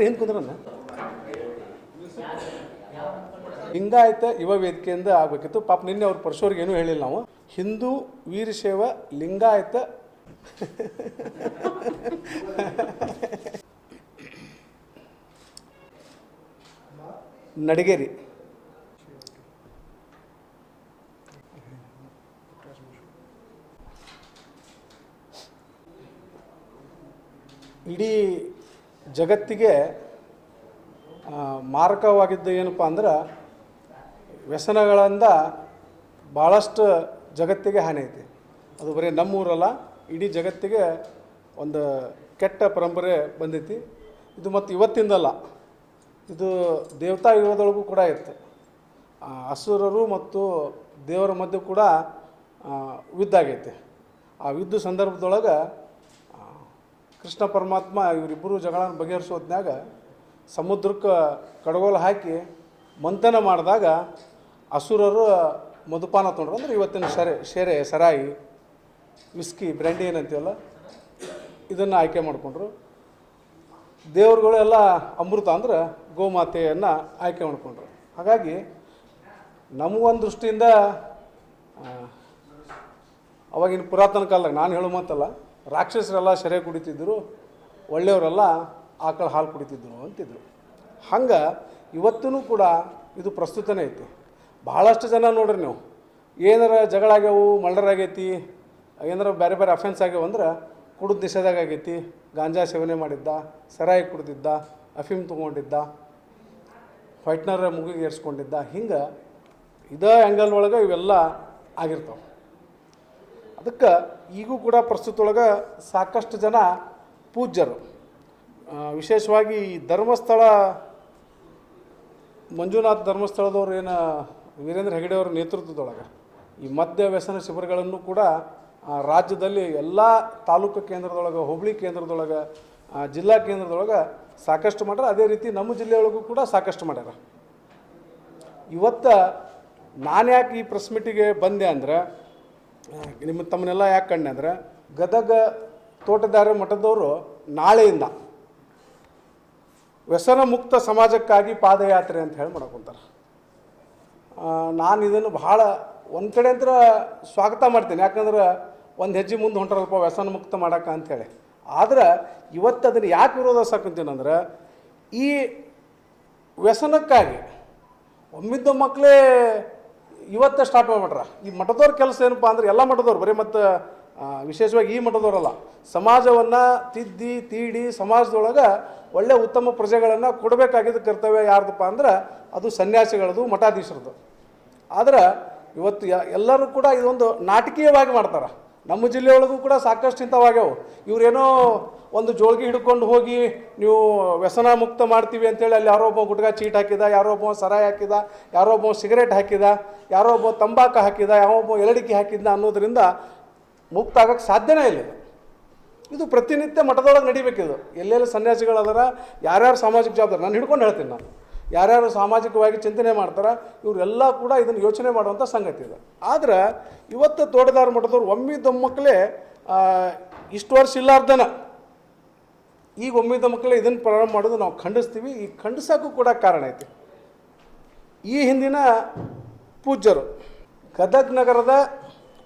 ಕರೆ ಹಿಂದೆ ಕುಂದ್ರಲ್ಲ ಲಿಂಗಾಯತ ಯುವ ವೇದಿಕೆಯಿಂದ ಆಗಬೇಕಿತ್ತು. ಪಾಪ ನಿನ್ನೆ ಅವ್ರ ಪರಶೋರಿಗೆ ಏನೂ ಹೇಳಿಲ್ಲ ನಾವು. ಹಿಂದೂ ವೀರಶೈವ ಲಿಂಗಾಯತ. ನಡಿಗೇರಿ. ಇಡೀ ಜಗತ್ತಿಗೆ ಮಾರಕವಾಗಿದ್ದು ಏನಪ್ಪ ಅಂದ್ರೆ ವ್ಯಸನಗಳಿಂದ ಭಾಳಷ್ಟು ಜಗತ್ತಿಗೆ ಹಾನಿ ಐತಿ. ಅದು ಬರೀ ನಮ್ಮೂರಲ್ಲ, ಇಡೀ ಜಗತ್ತಿಗೆ ಒಂದು ಕೆಟ್ಟ ಪರಂಪರೆ ಬಂದೈತಿ. ಇದು ಮತ್ತು ಇವತ್ತಿಂದಲ್ಲ, ಇದು ದೇವತಾ ಯುಗದೊಳಗೂ ಕೂಡ ಇತ್ತು. ಅಸುರರು ಮತ್ತು ದೇವರ ಮಧ್ಯೆ ಕೂಡ ಯುದ್ಧ ಆಗೈತೆ. ಆ ಯುದ್ಧ ಸಂದರ್ಭದೊಳಗೆ ಕೃಷ್ಣ ಪರಮಾತ್ಮ ಇವರಿಬ್ಬರು ಜಗಳ ಬಗೆಹರಿಸೋದ್ನಾಗ ಸಮುದ್ರಕ್ಕೆ ಕಡಗೋಲು ಹಾಕಿ ಮಂಥನ ಮಾಡಿದಾಗ ಅಸುರರು ಮದುಪಾನ ತೊಗೊಂಡ್ರು. ಅಂದ್ರೆ ಇವತ್ತಿನ ಸೆರೆ ಶೆರೆ, ಸರಾಯಿ, ವಿಸ್ಕಿ, ಬ್ರ್ಯಾಂಡಿ ಏನಂತೀವಲ್ಲ, ಇದನ್ನು ಆಯ್ಕೆ ಮಾಡಿಕೊಂಡ್ರು. ದೇವ್ರುಗಳೆಲ್ಲ ಅಮೃತ ಅಂದ್ರೆ ಗೋಮಾತೆಯನ್ನು ಆಯ್ಕೆ ಮಾಡಿಕೊಂಡ್ರು. ಹಾಗಾಗಿ ನಮಗೊಂದು ದೃಷ್ಟಿಯಿಂದ ಅವಾಗಿನ ಪುರಾತನ ಕಾಲದಾಗ ನಾನು ಹೇಳೋ ಮಾತಲ್ಲ ರಾಕ್ಷಸರೆಲ್ಲ ಸೆರೆ ಕುಡಿತಿದ್ರು, ಒಳ್ಳೆಯವರೆಲ್ಲ ಆಕಳ ಹಾಲು ಕುಡಿತಿದ್ರು ಅಂತಿದ್ರು. ಹಂಗೆ ಇವತ್ತೂ ಕೂಡ ಇದು ಪ್ರಸ್ತುತನೇ ಐತಿ. ಭಾಳಷ್ಟು ಜನ ನೋಡ್ರಿ ನೀವು, ಏನಾರ ಜಗಳ ಆಗ್ಯಾವು, ಮರ್ಡರ್ ಆಗೈತಿ, ಏನಾರ ಬೇರೆ ಬೇರೆ ಅಫೆನ್ಸ್ ಆಗ್ಯಾವ ಅಂದ್ರೆ ಕುಡಿದು ನಿಷೇಧಾಗ ಆಗೈತಿ, ಗಾಂಜಾ ಸೇವನೆ ಮಾಡಿದ್ದ, ಸರಾಯಿ ಕುಡಿದಿದ್ದ, ಅಫೀಮ್ ತೊಗೊಂಡಿದ್ದ, ವೈಟ್ನರ್ ಮುಗಿಗೆ ಏರ್ಸ್ಕೊಂಡಿದ್ದ ಹಿಂಗೆ ಇದೇ ಆ್ಯಂಗಲ್ ಒಳಗೆ ಇವೆಲ್ಲ ಆಗಿರ್ತಾವೆ. ಅದಕ್ಕೆ ಈಗೂ ಕೂಡ ಪ್ರಸ್ತುತೊಳಗೆ ಸಾಕಷ್ಟು ಜನ ಪೂಜ್ಯರು. ವಿಶೇಷವಾಗಿ ಧರ್ಮಸ್ಥಳ, ಮಂಜುನಾಥ್ ಧರ್ಮಸ್ಥಳದವ್ರು ಏನು, ವೀರೇಂದ್ರ ಹೆಗಡೆ ಅವರ ನೇತೃತ್ವದೊಳಗೆ ಈ ಮದ್ಯ ವ್ಯಸನ ಶಿಬಿರಗಳನ್ನು ಕೂಡ ರಾಜ್ಯದಲ್ಲಿ ಎಲ್ಲ ತಾಲೂಕು ಕೇಂದ್ರದೊಳಗೆ, ಹೋಬಳಿ ಕೇಂದ್ರದೊಳಗೆ ಜಿಲ್ಲಾ ಕೇಂದ್ರದೊಳಗೆ ಸಾಕಷ್ಟು ಮಾಡ್ಯಾರ. ಅದೇ ರೀತಿ ನಮ್ಮ ಜಿಲ್ಲೆಯೊಳಗೂ ಕೂಡ ಸಾಕಷ್ಟು ಮಾಡ್ಯಾರ. ಇವತ್ತು ನಾನು ಯಾಕೆ ಈ ಪ್ರೆಸ್ ಮೀಟಿಗೆ ಬಂದೆ ಅಂದ್ರೆ ನಿಮ್ಮ ತಮ್ಮನ್ನೆಲ್ಲ ಯಾಕೆ ಕಣ್ಣೆ ಅಂದರೆ ಗದಗ ತೋಟದಾರ ಮಠದವರು ನಾಳೆಯಿಂದ ವ್ಯಸನ ಮುಕ್ತ ಸಮಾಜಕ್ಕಾಗಿ ಪಾದಯಾತ್ರೆ ಅಂತ ಹೇಳಿ ಮಾಡ್ಕೊತಾರೆ. ನಾನು ಇದನ್ನು ಬಹಳ ಒಂದು ಕಡೆ ಅಂತ ಸ್ವಾಗತ ಮಾಡ್ತೀನಿ. ಯಾಕಂದ್ರೆ ಒಂದು ಹೆಜ್ಜೆ ಮುಂದೆ ಹೊಂಟಾರಲ್ಪ ವ್ಯಸನ ಮುಕ್ತ ಮಾಡಕ್ಕ ಅಂಥೇಳಿ ಆದ್ರೆ ಇವತ್ತು ಅದನ್ನು ಯಾಕೆ ವಿರೋಧ ಸಾಕಂತೀನಂದ್ರೆ ಈ ವ್ಯಸನಕ್ಕಾಗಿ ಒಮ್ಮಿದ್ದ ಮಕ್ಕಳೇ ಇವತ್ತೇ ಸ್ಟಾರ್ಟ್ ಮಾಡ್ಬಿಟ್ರ. ಈ ಮಠದವ್ರ ಕೆಲಸ ಏನಪ್ಪ ಅಂದ್ರೆ ಎಲ್ಲ ಮಠದವ್ರು, ಬರೀ ಮತ್ತು ವಿಶೇಷವಾಗಿ ಈ ಮಠದವರಲ್ಲ. ಸಮಾಜವನ್ನು ತಿದ್ದಿ, ತೀಡಿ, ಸಮಾಜದೊಳಗೆ ಒಳ್ಳೆ ಉತ್ತಮ ಪ್ರಜೆಗಳನ್ನು ಕೊಡಬೇಕಾಗಿದ್ದ ಕರ್ತವ್ಯ ಯಾರ್ದಪ್ಪ ಅಂದ್ರೆ ಅದು ಸನ್ಯಾಸಿಗಳದು, ಮಠಾಧೀಶರದು. ಆದ್ರೆ ಇವತ್ತು ಎಲ್ಲರೂ ಕೂಡ ಇದೊಂದು ನಾಟಕೀಯವಾಗಿ ಮಾಡ್ತಾರೆ. ನಮ್ಮ ಜಿಲ್ಲೆಯೊಳಗೂ ಕೂಡ ಸಾಕಷ್ಟು ಇಂಥವಾಗ್ಯವು ಇವರೇನೋ ಒಂದು ಜೋಳಿಗೆ ಹಿಡ್ಕೊಂಡು ಹೋಗಿ ನೀವು ವ್ಯಸನ ಮುಕ್ತ ಮಾಡ್ತೀವಿ ಅಂತೇಳಿ ಅಲ್ಲಿ ಯಾರೋ ಒಬ್ಬ ಗುಟ್ಗ ಚೀಟ್ ಹಾಕಿದ, ಯಾರೋ ಒಬ್ಬ ಸರಾಯಿ ಹಾಕಿದ, ಯಾರೋ ಒಬ್ಬ ಸಿಗರೇಟ್ ಹಾಕಿದ, ಯಾರೋ ಒಬ್ಬ ತಂಬಾಕು ಹಾಕಿದ ಯಾವ ಒಬ್ಬ ಎಲಡಿಕೆ ಹಾಕಿದ ಅನ್ನೋದರಿಂದ ಮುಕ್ತ ಆಗೋಕ್ಕೆ ಸಾಧ್ಯನೇ ಇಲ್ಲ ಇದು. ಪ್ರತಿನಿತ್ಯ ಮಠದೊಳಗೆ ನಡಿಬೇಕಿದು. ಎಲ್ಲೆಲ್ಲಿ ಸನ್ಯಾಸಿಗಳಾದ್ರೆ, ಯಾರ್ಯಾರು ಸಾಮಾಜಿಕ ಜವಾಬ್ದಾರಿ, ನಾನು ಹಿಡ್ಕೊಂಡು ಹೇಳ್ತೀನಿ ನಾನು. ಯಾರ್ಯಾರು ಸಾಮಾಜಿಕವಾಗಿ ಚಿಂತನೆ ಮಾಡ್ತಾರೆ, ಇವರೆಲ್ಲ ಕೂಡ ಇದನ್ನು ಯೋಚನೆ ಮಾಡುವಂಥ ಸಂಗತಿ ಇದೆ. ಆದ್ರೆ ಇವತ್ತು ತೋಟದಾರ ಮಠದವ್ರು ಒಮ್ಮಿದೊಮ್ಮಕ್ಕಲೇ ಇಷ್ಟು ವರ್ಷ ಇಲ್ಲಾರ್ದನ. ಈಗ ಒಮ್ಮಿ ಮಕ್ಕಳೇ ಇದನ್ನು ಪ್ರಾರಂಭ ಮಾಡೋದು ನಾವು ಖಂಡಿಸ್ತೀವಿ. ಈ ಖಂಡಿಸೋಕ್ಕೂ ಕೂಡ ಕಾರಣ ಐತಿ. ಈ ಹಿಂದಿನ ಪೂಜ್ಯರು ಗದಗ್ ನಗರದ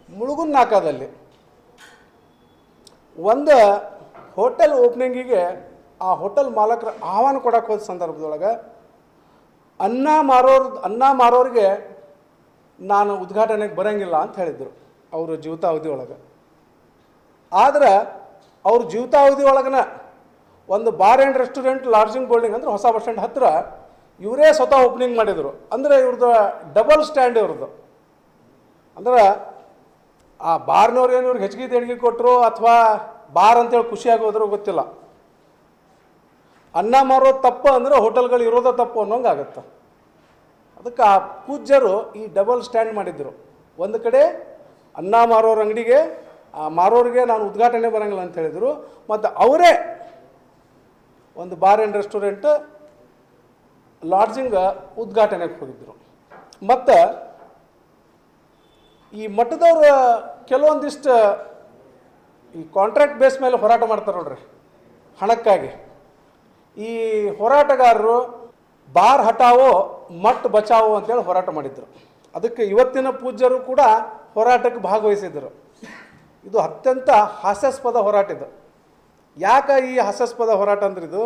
ಮುಳುಗುನ್ ನಾಕಾದಲ್ಲಿ ಒಂದು ಹೋಟೆಲ್ ಓಪನಿಂಗಿಗೆ ಆ ಹೋಟೆಲ್ ಮಾಲಕರ ಆಹ್ವಾನ ಕೊಡಕ್ಕೆ ಹೋದ ಸಂದರ್ಭದೊಳಗೆ ಅನ್ನ ಮಾರೋರ್, ಅನ್ನ ಮಾರೋರಿಗೆ ನಾನು ಉದ್ಘಾಟನೆಗೆ ಬರೋಂಗಿಲ್ಲ ಅಂತ ಹೇಳಿದರು ಅವರ ಜೀವಿತಾವಧಿ ಒಳಗೆ. ಆದ್ರೆ ಅವ್ರ ಜೀವಿತಾವಧಿ ಒಳಗನ ಒಂದು bar and restaurant, lodging building ಅಂದ್ರೆ ಹೊಸ ಬಸ್ ಸ್ಟ್ಯಾಂಡ್ ಹತ್ತಿರ ಇವರೇ ಸ್ವತಃ ಓಪನಿಂಗ್ ಮಾಡಿದರು. ಅಂದರೆ ಇವ್ರದ್ದು ಡಬಲ್ ಸ್ಟ್ಯಾಂಡ್ ಇವ್ರದ್ದು ಅಂದ್ರೆ ಆ ಬಾರ್ನವ್ರು ಏನು ಇವ್ರಿಗೆ ಹೆಚ್ಚಿಗೆ ದೇಣಿಗೆ ಕೊಟ್ಟರು ಅಥವಾ ಬಾರ್ ಅಂತೇಳಿ ಖುಷಿಯಾಗಿ ಹೋದ್ರು ಗೊತ್ತಿಲ್ಲ. ಅನ್ನ ಮಾರೋದು ತಪ್ಪು ಅಂದ್ರೆ ಹೋಟೆಲ್ಗಳು ಇರೋದ ತಪ್ಪು ಅನ್ನೋಂಗೆ ಆಗುತ್ತೆ. ಅದಕ್ಕೆ ಆ ಪೂಜ್ಯರು ಈ ಡಬಲ್ ಸ್ಟ್ಯಾಂಡ್ ಮಾಡಿದ್ರು. ಒಂದು ಕಡೆ ಅನ್ನ ಮಾರೋರ ಅಂಗಡಿಗೆ, ಆ ಮಾರೋರಿಗೆ ನಾನು ಉದ್ಘಾಟನೆ ಬರಂಗಿಲ್ಲ ಅಂತ ಹೇಳಿದರು. ಮತ್ತು ಅವರೇ ಒಂದು ಬಾರ್ ಆ್ಯಂಡ್ ರೆಸ್ಟೋರೆಂಟ್ ಲಾಡ್ಜಿಂಗ್ ಉದ್ಘಾಟನೆಗೆ ಹೋಗಿದ್ದರು ಮತ್ತು ಈ ಮಠದವ್ರ ಕೆಲವೊಂದಿಷ್ಟು ಈ ಕಾಂಟ್ರಾಕ್ಟ್ ಬೇಸ್ ಮೇಲೆ ಹೋರಾಟ ಮಾಡ್ತಾರೆ ನೋಡ್ರಿ, ಹಣಕ್ಕಾಗಿ. ಈ ಹೋರಾಟಗಾರರು ಬಾರ್ ಹಟಾವೋ, ಮಟ್ ಬಚಾವೋ ಅಂತೇಳಿ ಹೋರಾಟ ಮಾಡಿದ್ರು. ಅದಕ್ಕೆ ಇವತ್ತಿನ ಪೂಜ್ಯರು ಕೂಡ ಹೋರಾಟಕ್ಕೆ ಭಾಗವಹಿಸಿದ್ರು. ಇದು ಅತ್ಯಂತ ಹಾಸ್ಯಾಸ್ಪದ ಹೋರಾಟ ಇದು. ಯಾಕೆ ಈ ಹಾಸ್ಯಾಸ್ಪದ ಹೋರಾಟ ಅಂದ್ರೆ ಇದು?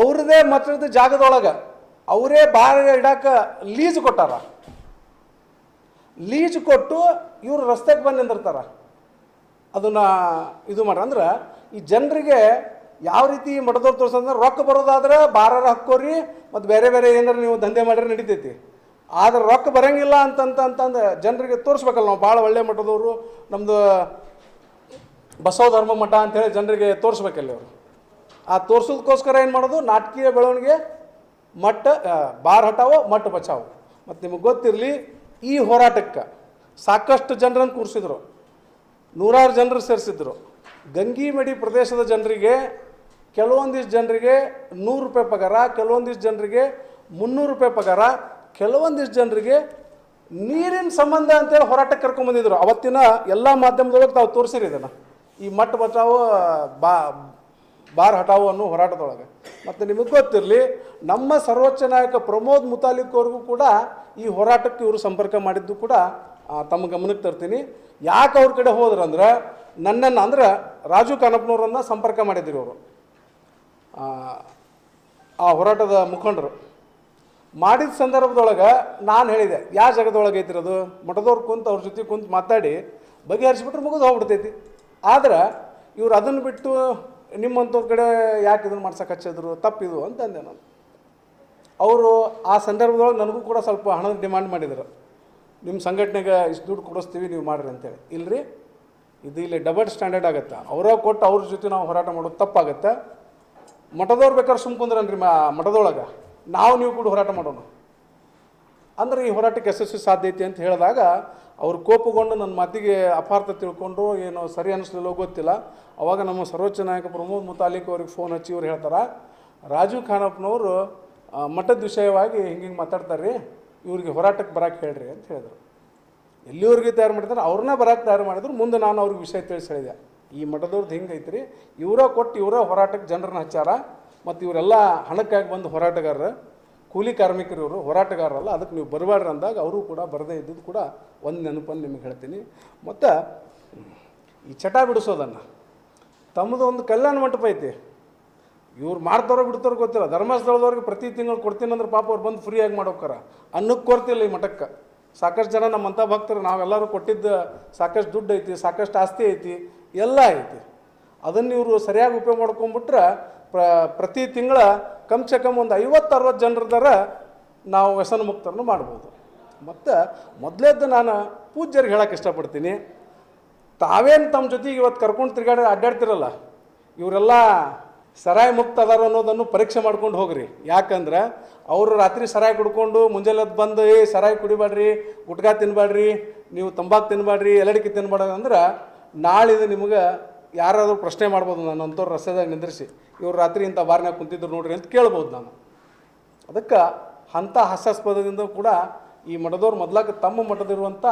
ಅವ್ರದೇ ಮತ್ತದ ಜಾಗದೊಳಗೆ ಅವರೇ ಬಾರ್ ಇಡಾಕ ಲೀಜ್ ಕೊಟ್ಟಾರ. ಲೀಜ್ ಕೊಟ್ಟು ಇವರು ರಸ್ತೆಗೆ ಬಂದು ನಿಂದಿರ್ತಾರ. ಅದನ್ನ ಇದು ಮಾಡ್ರ ಅಂದ್ರೆ ಈ ಜನರಿಗೆ ಯಾವ ರೀತಿ ಮಠದವ್ರು ತೋರ್ಸಂದ್ರೆ ರೊಕ್ಕ ಬರೋದಾದ್ರೆ ಬಾರರ ಹಾಕೋರಿ ಮತ್ತು ಬೇರೆ ಬೇರೆ ಏನಾರು ನೀವು ದಂಧೆ ಮಾಡಿದ್ರೆ ನಡಿತೈತಿ. ಆದ್ರೆ ರೊಕ್ಕ ಬರೋಂಗಿಲ್ಲ ಅಂತಂತ ಅಂತಂದು ಜನರಿಗೆ ತೋರಿಸ್ಬೇಕಲ್ಲ ನಾವು ಭಾಳ ಒಳ್ಳೆ ಮಠದವರು ನಮ್ಮದು ಬಸವ ಧರ್ಮ ಮಠ ಅಂತೇಳಿ ಜನರಿಗೆ ತೋರಿಸ್ಬೇಕಲ್ಲ ಅವರು ಆ ತೋರಿಸೋದಕ್ಕೋಸ್ಕರ ಏನು ಮಾಡೋದು? ನಾಟಕೀಯ ಬೆಳವಣಿಗೆ ಮಟ್ಟ ಬಾರ್ ಹಟಾವೋ ಮಟ್ಟ ಬಚಾವೋ. ಮತ್ತು ನಿಮಗೆ ಗೊತ್ತಿರಲಿ, ಈ ಹೋರಾಟಕ್ಕೆ ಸಾಕಷ್ಟು ಜನರನ್ನು ಕೂರಿಸಿದ್ರು. ನೂರಾರು ಜನರು ಸೇರಿಸಿದ್ರು. ಗಂಗಿಮಡಿ ಪ್ರದೇಶದ ಜನರಿಗೆ ಕೆಲವೊಂದಿಷ್ಟು ಜನರಿಗೆ ನೂರು ರೂಪಾಯಿ ಪಗಾರ, ಕೆಲವೊಂದಿಷ್ಟು ಜನರಿಗೆ ಮುನ್ನೂರು ರೂಪಾಯಿ ಪಗಾರ, ಕೆಲವೊಂದಿಷ್ಟು ಜನರಿಗೆ ನೀರಿನ ಸಂಬಂಧ ಅಂತೇಳಿ ಹೋರಾಟಕ್ಕೆ ಕರ್ಕೊಂಬಂದಿದ್ರು ಅವತ್ತಿನ ಎಲ್ಲ ಮಾಧ್ಯಮದೊಳಗೆ ತಾವು ತೋರಿಸಿರಿ ಇದನ್ನು. ಈ ಮಟ್ಟ ಬಚಾವೋ, ಬಾ, ಬಾರ್ ಹಟಾವು ಅನ್ನೋ ಹೋರಾಟದೊಳಗೆ. ಮತ್ತು ನಿಮಗೆ ಗೊತ್ತಿರಲಿ, ನಮ್ಮ ಸರ್ವೋಚ್ಚ ನಾಯಕ ಪ್ರಮೋದ್ ಮುತಾಲಿಕ್ ಅವ್ರಿಗೂ ಕೂಡ ಈ ಹೋರಾಟಕ್ಕೆ ಇವರು ಸಂಪರ್ಕ ಮಾಡಿದ್ದು ಕೂಡ ತಮ್ಮ ಗಮನಕ್ಕೆ ತರ್ತೀನಿ. ಯಾಕೆ ಅವ್ರ ಕಡೆ ಹೋದ್ರಂದ್ರೆ, ನನ್ನನ್ನು ಅಂದ್ರೆ ರಾಜು ಕಾನಪ್ಪನವ್ರನ್ನ ಸಂಪರ್ಕ ಮಾಡಿದ್ರು ಅವರು ಆ ಹೋರಾಟದ ಮುಖಂಡರು. ಮಾಡಿದ ಸಂದರ್ಭದೊಳಗೆ ನಾನು ಹೇಳಿದೆ ಯಾವ ಜಾಗದೊಳಗೆ ಐತಿರೋದು? ಮಠದವ್ರು ಕುಂತು, ಅವ್ರ ಜೊತೆ ಕುಂತು ಮಾತಾಡಿ ಬಗೆಹರಿಸ್ಬಿಟ್ರೆ ಮುಗಿದು ಹೋಗ್ಬಿಡ್ತೈತಿ. ಆದ್ರೆ ಇವ್ರು ಅದನ್ನು ಬಿಟ್ಟು ನಿಮ್ಮಂಥವ್ರ ಕಡೆ ಯಾಕೆ ಇದನ್ನು ಮಾಡ್ಸಕ್ಕೆ ಹಚ್ಚಿದ್ರು ತಪ್ಪಿದು ಅಂತಂದೆ ನಾನು. ಅವರು ಆ ಸಂದರ್ಭದೊಳಗೆ ನನಗೂ ಕೂಡ ಸ್ವಲ್ಪ ಹಣದ ಡಿಮ್ಯಾಂಡ್ ಮಾಡಿದರು. ನಿಮ್ಮ ಸಂಘಟನೆಗೆ ಇಷ್ಟು ದುಡ್ಡು ಕೊಡಿಸ್ತೀವಿ, ನೀವು ಮಾಡಿರಿ ಅಂತೇಳಿ ಇಲ್ಲರಿ ಇದು ಇಲ್ಲಿ ಡಬಲ್ ಸ್ಟ್ಯಾಂಡರ್ಡ್ ಆಗುತ್ತೆ. ಅವರ ಕೊಟ್ಟು ಅವ್ರ ಜೊತೆ ನಾವು ಹೋರಾಟ ಮಾಡೋದು ತಪ್ಪಾಗತ್ತೆ. ಮಠದವ್ರು ಬೇಕಾದ್ರೆ ಸುಮ್ ಕುಂದ್ರಲ್ರಿ ಮಾ ಮಠದೊಳಗೆ. ನಾವು ನೀವು ಕೂಡ ಹೋರಾಟ ಮಾಡೋಣ. ಅಂದ್ರೆ ಈ ಹೋರಾಟಕ್ಕೆ ಯಶಸ್ವಿ ಸಾಧ್ಯ ಐತಿ ಅಂತ ಹೇಳಿದಾಗ ಅವ್ರು ಕೋಪಗೊಂಡು ನನ್ನ ಮಾತಿಗೆ ಅಪಾರ್ಥ ತಿಳ್ಕೊಂಡು ಏನೋ ಸರಿ ಅನ್ನಿಸ್ಲಿಲ್ಲೋ ಗೊತ್ತಿಲ್ಲ. ಅವಾಗ ನಮ್ಮ ಸರ್ವೋಚ್ಚ ನಾಯಕ ಪ್ರಮೋದ್ ಮುತಾಲಿಕ್ ಅವ್ರಿಗೆ ಫೋನ್ ಹಚ್ಚಿ ಇವ್ರು ಹೇಳ್ತಾರೆ, ರಾಜೀವ್ ಖಾನಪ್ಪನವರು ಮಠದ ವಿಷಯವಾಗಿ ಹಿಂಗೆ ಹಿಂಗೆ ಮಾತಾಡ್ತಾರೆ ರೀ ಇವ್ರಿಗೆ ಹೋರಾಟಕ್ಕೆ ಬರಕ್ಕೆ ಹೇಳ್ರಿ ಅಂತ ಹೇಳಿದ್ರು. ಎಲ್ಲಿವರೆಗೆ ತಯಾರು ಮಾಡಿದ್ರೆ, ಅವ್ರನ್ನ ಬರಕ್ಕೆ ತಯಾರು ಮಾಡಿದ್ರು, ಮುಂದೆ ನಾನು ಅವ್ರಿಗೆ ವಿಷಯ ತಿಳಿಸಿ ಹೇಳಿದೆ ಈ ಮಠದವ್ರದ್ದು ಹಿಂಗೆ ರೀ ಇವರ ಕೊಟ್ಟು ಇವರ ಹೋರಾಟಕ್ಕೆ ಜನರನ್ನ ಹಚ್ಚಾರ. ಮತ್ತು ಇವರೆಲ್ಲ ಹಣಕ್ಕಾಗಿ ಬಂದು ಹೋರಾಟಗಾರರು, ಕೂಲಿ ಕಾರ್ಮಿಕರು ಇವರು ಹೋರಾಟಗಾರರಲ್ಲ ಅದಕ್ಕೆ ನೀವು ಬರಬೇಡ್ರಿ ಅಂದಾಗ ಅವರು ಕೂಡ ಬರದೇ ಇದ್ದಿದ್ದು ಕೂಡ ಒಂದು ನೆನಪನ್ನು ನಿಮಗೆ ಹೇಳ್ತೀನಿ. ಮತ್ತು ಈ ಚಟ ಬಿಡಿಸೋದನ್ನು ತಮ್ಮದು ಒಂದು ಕಲ್ಯಾಣ ಮಂಟಪ ಐತಿ. ಇವ್ರು ಮಾಡ್ತಾರೋ ಬಿಡ್ತಾರೋ ಗೊತ್ತಿಲ್ಲ. ಧರ್ಮಸ್ಥಳದವ್ರಿಗೆ ಪ್ರತಿ ತಿಂಗಳು ಕೊಡ್ತೀನಿ ಅಂದ್ರೆ ಪಾಪ ಅವ್ರು ಬಂದು ಫ್ರೀಯಾಗಿ ಮಾಡೋಕ್ಕಾರ ಅನ್ನಕ್ಕೆ ಕೊಡ್ತಿಲ್ಲ ಈ ಮಠಕ್ಕೆ. ಸಾಕಷ್ಟು ಜನ ನಮ್ಮಂಥ ಭಕ್ತರು, ನಾವೆಲ್ಲರೂ ಕೊಟ್ಟಿದ್ದ ಸಾಕಷ್ಟು ದುಡ್ಡು ಐತಿ, ಸಾಕಷ್ಟು ಆಸ್ತಿ ಐತಿ, ಎಲ್ಲ ಐತಿ. ಅದನ್ನು ಇವರು ಸರಿಯಾಗಿ ಉಪಯೋಗ ಮಾಡ್ಕೊಂಬಿಟ್ರೆ ಪ್ರ, ಪ್ರತಿ ತಿಂಗಳ ಕಮ್ಸೆ ಕಮ್ ಒಂದು ಐವತ್ತು, ಅರವತ್ತು ಜನರದಾರ ನಾವು ವ್ಯಸನ ಮುಕ್ತರನ್ನು ಮಾಡ್ಬೋದು. ಮತ್ತು ಮೊದಲೇದ್ದು ನಾನು ಪೂಜ್ಯರಿಗೆ ಹೇಳಕ್ಕೆ ಇಷ್ಟಪಡ್ತೀನಿ. ತಾವೇನು ತಮ್ಮ ಜೊತೆಗೆ ಇವತ್ತು ಕರ್ಕೊಂಡು ತಿರ್ಗಾಡಿ ಅಡ್ಡಾಡ್ತಿರಲ್ಲ, ಇವರೆಲ್ಲ ಸರಾಯಿ ಮುಕ್ತ ಅದಾರ ಅನ್ನೋದನ್ನು ಪರೀಕ್ಷೆ ಮಾಡ್ಕೊಂಡು ಹೋಗ್ರಿ. ಯಾಕಂದ್ರೆ ಅವರು ರಾತ್ರಿ ಸರಾಯಿ ಕುಡ್ಕೊಂಡು ಮುಂಜಾನೆ ಎದ್ದು ಬಂದು, ಏ, ಸರಾಯಿ ಕುಡಿಬೇಡ್ರಿ, ಗುಟ್ಕಾ ತಿನ್ಬೇಡ್ರಿ, ನೀವು ತಂಬಾಕು ತಿನ್ನಬೇಡ್ರಿ ಎಲ್ಲಡಿಕೆ ತಿನ್ಬೇಡ ಅಂದ್ರೆ ನಾಳಿದು ನಿಮಗೆ ಯಾರಾದರೂ ಪ್ರಶ್ನೆ ಮಾಡ್ಬೋದು ನಾನು, ಅಂಥವ್ರು ರಸ್ತೆದಾಗ ನಿಂದ್ರಿಸಿ. ಇವ್ರು ರಾತ್ರಿ ಇಂಥ ಬಾರ್ನಾಗ ಕುಂತಿದ್ರು ನೋಡ್ರಿ ಅಂತ ಕೇಳ್ಬೋದು ನಾನು. ಅದಕ್ಕೆ ಅಂಥ ಹಾಸ್ಯಾಸ್ಪದದಿಂದ ಕೂಡ ಈ ಮಠದವ್ರು ಮೊದ್ಲಾಗ ತಮ್ಮ ಮಠದಿರುವಂಥ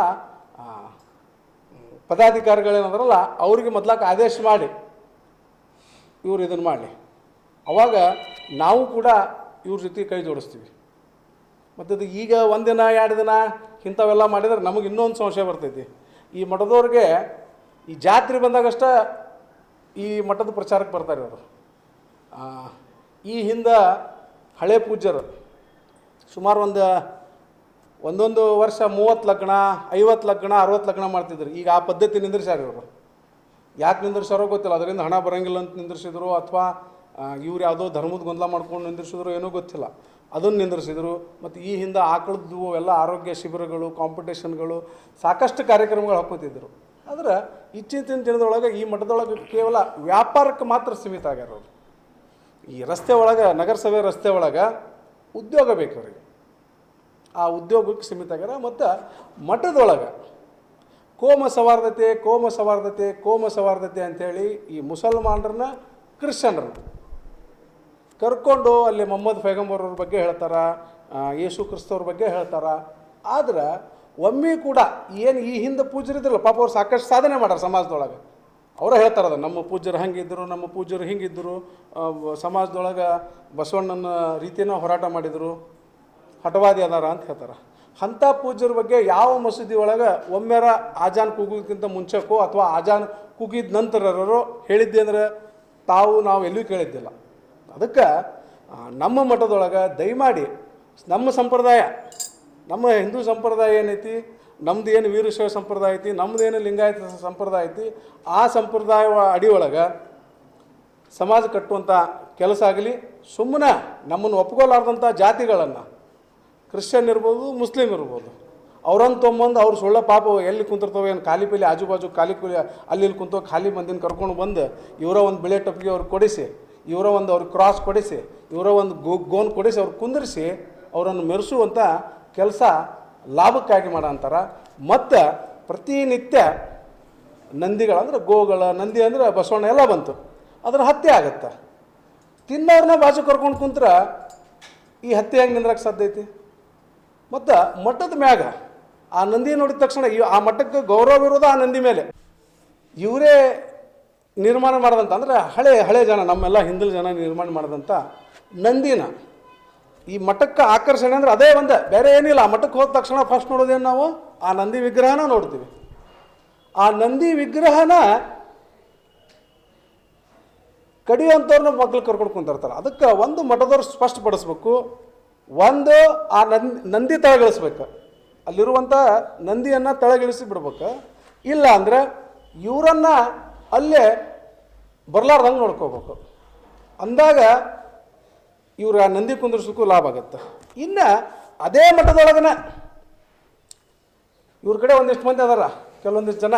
ಪದಾಧಿಕಾರಿಗಳೇನದ್ರಲ್ಲ, ಅವರಿಗೆ ಮೊದ್ಲಾಕ ಆದೇಶ ಮಾಡಿ. ಇವ್ರು ಇದನ್ನು ಮಾಡಲಿ. ಅವಾಗ ನಾವು ಕೂಡ ಇವ್ರ ಜೊತೆ ಕೈ ಜೋಡಿಸ್ತೀವಿ. ಮತ್ತು ಅದು ಈಗ ಒಂದಿನ ಎರಡು ದಿನ ಇಂಥವೆಲ್ಲ ಮಾಡಿದರೆ ನಮಗೆ ಇನ್ನೊಂದು ಸಂಶಯ ಬರ್ತೈತಿ. ಈ ಮಠದವ್ರಿಗೆ ಈ ಜಾತ್ರೆ ಬಂದಾಗಷ್ಟ ಈ ಮಠದ ಪ್ರಚಾರಕ್ಕೆ ಬರ್ತಾರೆ ಇವರು. ಈ ಹಿಂದೆ ಹಳೆ ಪೂಜ್ಯರು ಸುಮಾರು ಒಂದು, ಒಂದೊಂದು ವರ್ಷ ಮೂವತ್ತು ಲಗ್ನ, ಐವತ್ತು ಲಗ್ನ, ಅರವತ್ತು ಲಗ್ನ ಮಾಡ್ತಿದ್ರು. ಈಗ ಆ ಪದ್ಧತಿ ನಿಂದ್ರಿಸ್ಯಾರ ಇವರು. ಯಾಕೆ ನಿಂದ್ರಿಸಾರೋ ಗೊತ್ತಿಲ್ಲ. ಅದರಿಂದ ಹಣ ಬರಂಗಿಲ್ಲ ಅಂತ ನಿಂದಿರ್ಸಿದ್ರು ಅಥವಾ ಇವ್ರು ಯಾವುದೋ ಧರ್ಮದ ಗೊಂದಲ ಮಾಡ್ಕೊಂಡು ನಿಂದ್ರಿಸಿದ್ರು ಏನೋ ಗೊತ್ತಿಲ್ಲ. ಅದನ್ನು ನಿಂದಿರ್ಸಿದ್ರು. ಮತ್ತು ಈ ಹಿಂದೆ ಆಕಳದ್ದು ಎಲ್ಲ ಆರೋಗ್ಯ ಶಿಬಿರಗಳು, ಕಾಂಪಿಟೇಷನ್ಗಳು ಸಾಕಷ್ಟು ಕಾರ್ಯಕ್ರಮಗಳು ಹಾಕೋತಿದ್ರು ಆದ್ರೆ ಇತ್ತೀಚಿನ ದಿನದೊಳಗೆ ಈ ಮಠದೊಳಗೆ ಕೇವಲ ವ್ಯಾಪಾರಕ್ಕೆ ಮಾತ್ರ ಸೀಮಿತ ಆಗ್ಯಾರ ಅವರು. ಈ ರಸ್ತೆ ಒಳಗೆ, ನಗರಸಭೆ ರಸ್ತೆ ಒಳಗೆ ಉದ್ಯೋಗ ಬೇಕು ಅವರಿಗೆ. ಆ ಉದ್ಯೋಗಕ್ಕೆ ಸೀಮಿತ ಆಗ್ಯಾರ. ಮತ್ತು ಮಠದೊಳಗೆ ಕೋಮ ಸೌಹಾರ್ದತೆ ಕೋಮ ಸೌಹಾರ್ದತೆ ಕೋಮ ಸೌಹಾರ್ದತೆ ಅಂಥೇಳಿ ಈ ಮುಸಲ್ಮಾನರನ್ನ ಕ್ರಿಶ್ಚನ್ರನ್ನ ಕರ್ಕೊಂಡು ಅಲ್ಲಿ ಮೊಹಮ್ಮದ್ ಪೈಗಂಬರ್ ಅವ್ರ ಬಗ್ಗೆ ಹೇಳ್ತಾರೆ ಯೇಸು ಕ್ರಿಸ್ತವ್ರ ಬಗ್ಗೆ ಹೇಳ್ತಾರೆ. ಆದ್ರೆ ಒಮ್ಮೆ ಕೂಡ ಏನು ಈ ಹಿಂದೆ ಪೂಜರಿದ್ರಲ್ಲ ಪಾಪ ಅವ್ರು ಸಾಕಷ್ಟು ಸಾಧನೆ ಮಾಡ್ಯಾರ ಸಮಾಜದೊಳಗೆ. ಹೇಳ್ತಾರೆ ಅದು, ನಮ್ಮ ಪೂಜ್ಯರು ಹಂಗಿದ್ದರು ನಮ್ಮ ಪೂಜ್ಯರು ಹಿಂಗಿದ್ದರು ಸಮಾಜದೊಳಗೆ ಬಸವಣ್ಣನ ರೀತಿನ ಹೋರಾಟ ಮಾಡಿದರು, ಹಠವಾದಿ ಅದಾರ ಅಂತ ಹೇಳ್ತಾರೆ. ಅಂಥ ಪೂಜ್ಯರ ಬಗ್ಗೆ ಯಾವ ಮಸೀದಿ ಒಳಗೆ ಒಮ್ಮೆರ ಆಜಾನ್ ಕೂಗೋದಕ್ಕಿಂತ ಮುಂಚೆಕೋ ಅಥವಾ ಆಜಾನ್ ಕೂಗಿದ ನಂತರರು ಹೇಳಿದ್ದೆ ಅಂದ್ರೆ ತಾವು ನಾವು ಎಲ್ಲೂ ಕೇಳಿದ್ದಿಲ್ಲ. ಅದಕ್ಕೆ ನಮ್ಮ ಮಠದೊಳಗೆ ದಯಮಾಡಿ ನಮ್ಮ ಸಂಪ್ರದಾಯ, ನಮ್ಮ ಹಿಂದೂ ಸಂಪ್ರದಾಯ ಏನೈತಿ, ನಮ್ದು ಏನು ವೀರಶೈವ ಸಂಪ್ರದಾಯ ಐತಿ, ನಮ್ದು ಏನು ಲಿಂಗಾಯತ ಸಂಪ್ರದಾಯ ಐತಿ, ಆ ಸಂಪ್ರದಾಯ ಅಡಿ ಒಳಗೆ ಸಮಾಜ ಕಟ್ಟುವಂಥ ಕೆಲಸ ಆಗಲಿ, ಸುಮ್ಮನೆ ನಮ್ಮನ್ನು ಒಪ್ಕೊಳ್ಳಾರ್ದಂಥ ಜಾತಿಗಳನ್ನು ಕ್ರಿಶ್ಚಿಯನ್ ಇರ್ಬೋದು ಮುಸ್ಲಿಮ್ ಇರ್ಬೋದು. ಅವ್ರನ್ನ ತೊಗೊಂಬಂದು ಅವ್ರು ಸೊಳ್ಳೆ ಪಾಪ ಎಲ್ಲಿ ಕುಂತಿರ್ತವೆ ಏನು ಖಾಲಿ ಪೀಲಿ ಆಜು ಬಾಜು ಖಾಲಿ ಕೂಲಿ ಅಲ್ಲಿ ಕುಂತೋ ಖಾಲಿ ಮಂದಿನ ಕರ್ಕೊಂಡು ಬಂದು ಇವರ ಒಂದು ಬಿಳೆ ಟಪ್ಪಿಗೆ ಅವ್ರಿಗೆ ಕೊಡಿಸಿ, ಇವರ ಒಂದು ಅವ್ರಿಗೆ ಕ್ರಾಸ್ ಕೊಡಿಸಿ, ಇವರ ಒಂದು ಗೋ, ಗೋನ್ ಕೊಡಿಸಿ ಅವ್ರು ಕುಂದಿರಿಸಿ ಅವರನ್ನು ಮೆರೆಸುವಂಥ ಕೆಲಸ ಲಾಭಕ್ಕಾಗಿ ಮಾಡೋ ಅಂತಾರೆ. ಮತ್ತು ಪ್ರತಿನಿತ್ಯ ನಂದಿಗಳಂದ್ರೆ ಗೋಗಳ, ನಂದಿ ಅಂದ್ರೆ ಬಸವಣ್ಣ ಎಲ್ಲ ಬಂತು. ಅದರ ಹತ್ಯೆ ಆಗತ್ತೆ. ತಿನ್ನೋರನ್ನ ಬಾಜು ಕರ್ಕೊಂಡು ಕುಂತ್ರ ಈ ಹತ್ಯೆ ಹೆಂಗೆ ನಿಂದ್ರಕ್ಕೆ ಸಾಧ್ಯ ಐತಿ? ಮತ್ತು ಮಠದ ಮ್ಯಾಗ ಆ ನಂದಿ ನೋಡಿದ ತಕ್ಷಣ ಆ ಮಠಕ್ಕೆ ಗೌರವ ಇರೋದು ಆ ನಂದಿ ಮೇಲೆ. ಇವರೇ ನಿರ್ಮಾಣ ಮಾಡಿದಂಥ ಅಂದರೆ ಹಳೆ ಹಳೆ ಜನ, ನಮ್ಮೆಲ್ಲ ಹಿಂದಿನ ಜನ ನಿರ್ಮಾಣ ಮಾಡಿದಂಥ ನಂದಿನ. ಈ ಮಠಕ್ಕೆ ಆಕರ್ಷಣೆ ಅಂದ್ರೆ ಅದೇ ಒಂದೇ, ಬೇರೆ ಏನಿಲ್ಲ. ಆ ಮಠಕ್ಕೆ ಹೋದ ತಕ್ಷಣ ಫಸ್ಟ್ ನೋಡೋದೇನು ನಾವು? ಆ ನಂದಿ ವಿಗ್ರಹನ ನೋಡ್ತೀವಿ. ಆ ನಂದಿ ವಿಗ್ರಹನ ಕಡಿಯುವಂಥವ್ರನ್ನ ಮಕ್ಕಳು ಕರ್ಕೊಂಡು ಕುಂತಿರ್ತಾರೆ. ಅದಕ್ಕೆ ಒಂದು ಮಠದವ್ರು ಸ್ಪಷ್ಟಪಡಿಸ್ಬೇಕು. ಒಂದು ಆ ನಂದಿ ನಂದಿ ತಳಗಿಳಿಸ್ಬೇಕು. ಅಲ್ಲಿರುವಂಥ ನಂದಿಯನ್ನು ತಳಗಿಳಿಸಿ ಬಿಡ್ಬೇಕು. ಇಲ್ಲ ಅಂದರೆ ಇವರನ್ನು ಅಲ್ಲೇ ಬರಲಾರ್ದಂಗೆ ನೋಡ್ಕೋಬೇಕು. ಅಂದಾಗ ಇವ್ರು ಆ ನಂದಿ ಕುಂದಿರ್ಸೋಕ್ಕೂ ಲಾಭ ಆಗುತ್ತೆ. ಇನ್ನು ಅದೇ ಮಠದೊಳಗನ ಇವ್ರ ಕಡೆ ಒಂದಿಷ್ಟು ಮಂದಿ ಅದಾರ, ಕೆಲವೊಂದಿಷ್ಟು ಜನ.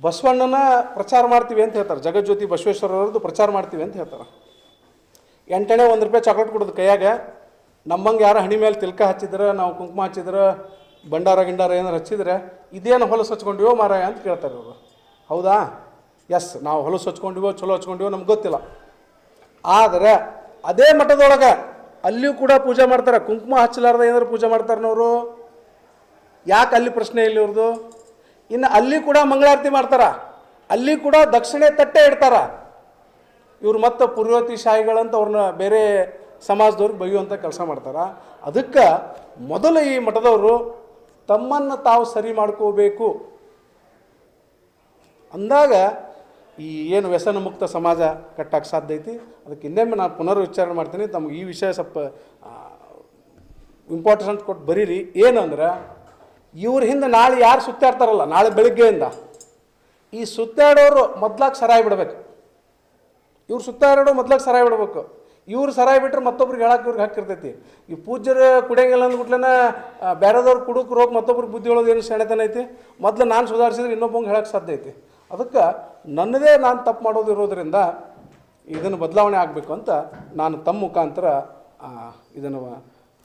ಬಸವಣ್ಣನ ಪ್ರಚಾರ ಮಾಡ್ತೀವಿ ಅಂತ ಹೇಳ್ತಾರೆ. ಜಗಜ್ಯೋತಿ ಬಸವೇಶ್ವರವ್ರದ್ದು ಪ್ರಚಾರ ಮಾಡ್ತೀವಿ ಅಂತ ಹೇಳ್ತಾರೆ. ಎಂಟನೇ ಒಂದು ರೂಪಾಯಿ ಚಾಕ್ಲೇಟ್ ಕೊಡೋದು ಕೈಯಾಗ. ನಮ್ಮಂಗೆ ಯಾರು ಹಣಿ ಮೇಲೆ ತಿಲ್ಕ ಹಚ್ಚಿದ್ರೆ, ನಾವು ಕುಂಕುಮ ಹಚ್ಚಿದ್ರೆ ಭಂಡಾರ ಗಿಂಡಾರ ಏನಾರು ಹಚ್ಚಿದ್ರೆ ಇದೇನು ಹೊಲಸು ಹಚ್ಕೊಂಡಿವೋ ಮಾರಾಯ ಅಂತ ಕೇಳ್ತಾರೆ ಇವರು ಹೌದಾ? ಎಸ್ ನಾವು ಹೊಲಸು ಹಚ್ಕೊಂಡಿವೋ, ಚಲೋ ಹಚ್ಕೊಂಡಿವೋ ನಮ್ಗೆ ಗೊತ್ತಿಲ್ಲ. ಆದರೆ ಅದೇ ಮಠದೊಳಗೆ ಅಲ್ಲಿಯೂ ಕೂಡ ಪೂಜೆ ಮಾಡ್ತಾರೆ. ಕುಂಕುಮ ಹಚ್ಚಲಾರ್ದ ಏನಾದ್ರು ಪೂಜೆ ಮಾಡ್ತಾರನವರು ಯಾಕೆ ಅಲ್ಲಿ ಪ್ರಶ್ನೆ ಇಲ್ಲ ಇವ್ರದ್ದು ಇನ್ನು ಅಲ್ಲಿ ಕೂಡ ಮಂಗಳಾರತಿ ಮಾಡ್ತಾರ. ಅಲ್ಲಿ ಕೂಡ ದಕ್ಷಿಣೆ ತಟ್ಟೆ ಇಡ್ತಾರ. ಇವ್ರು ಮತ್ತೆ ಪುರ್ಯೋತಿ ಶಾಹಿಗಳಂತ ಅವ್ರನ್ನ ಬೇರೆ ಸಮಾಜದವ್ರಿಗೆ ಬೈಯುವಂಥ ಕೆಲಸ ಮಾಡ್ತಾರೆ. ಅದಕ್ಕೆ ಮೊದಲು ಈ ಮಠದವರು ತಮ್ಮನ್ನು ತಾವು ಸರಿ ಮಾಡ್ಕೋಬೇಕು. ಅಂದಾಗ ಈ ಏನು ವ್ಯಸನ ಮುಕ್ತ ಸಮಾಜ ಕಟ್ಟಕ್ಕೆ ಸಾಧ್ಯ ಐತಿ. ಅದಕ್ಕೆ ಇನ್ನೊಮ್ಮೆ ನಾನು ಪುನರ್ವಿಚಾರಣೆ ಮಾಡ್ತೀನಿ. ತಮ್ಗೆ ಈ ವಿಷಯ ಸ್ವಲ್ಪ ಇಂಪಾರ್ಟೆನ್ಸ್ ಕೊಟ್ಟು ಬರೀರಿ. ಏನಂದ್ರೆ ಇವ್ರ ಹಿಂದೆ ನಾಳೆ ಯಾರು ಸುತ್ತಾಡ್ತಾರಲ್ಲ, ನಾಳೆ ಬೆಳಗ್ಗೆಯಿಂದ ಈ ಸುತ್ತಾಡೋರು ಮೊದ್ಲಾಗಿ ಸರಾಯಿ ಬಿಡ್ಬೇಕು. ಇವ್ರು ಸುತ್ತಾಡೋರು ಮೊದ್ಲಾಗ ಸರಾಯ್ ಬಿಡ್ಬೇಕು. ಇವ್ರು ಸರಾಯಿ ಬಿಟ್ರೆ ಮತ್ತೊಬ್ರಿಗೆ ಹೇಳಕ್ಕೆ ಇವ್ರಿಗೆ ಹಾಕಿರ್ತೈತಿ ಈ ಪೂಜ್ಯರು ಕುಡಿಯಂಗಿಲ್ಲ ಅಂದ್ಬಿಟ್ಲೆನ ಬೇರೆದವ್ರು ಕುಡುಕ್ ರೋಗ ಮತ್ತೊಬ್ರಿಗೆ ಬುದ್ಧಿ ಹೇಳೋದು ಏನು ಸೆಳೆತನ ಐತಿ? ಮೊದ್ಲು ನಾನು ಸುಧಾರಿಸಿದ್ರೆ ಇನ್ನೊಬ್ಬಂಗೆ ಹೇಳಕ್ಕೆ ಸಾಧ್ಯ ಐತಿ. ಅದಕ್ಕೆ ನನ್ನದೇ ನಾನು ತಪ್ಪು ಮಾಡೋದು ಇರೋದ್ರಿಂದ ಇದನ್ನು ಬದಲಾವಣೆ ಆಗಬೇಕು ಅಂತ ನಾನು ತಮ್ಮ ಮುಖಾಂತರ ಇದನ್ನು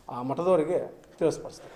ಆ ಮಠದವರಿಗೆ ತಿಳಿಸ್ಪಡಿಸ್ತೇನೆ.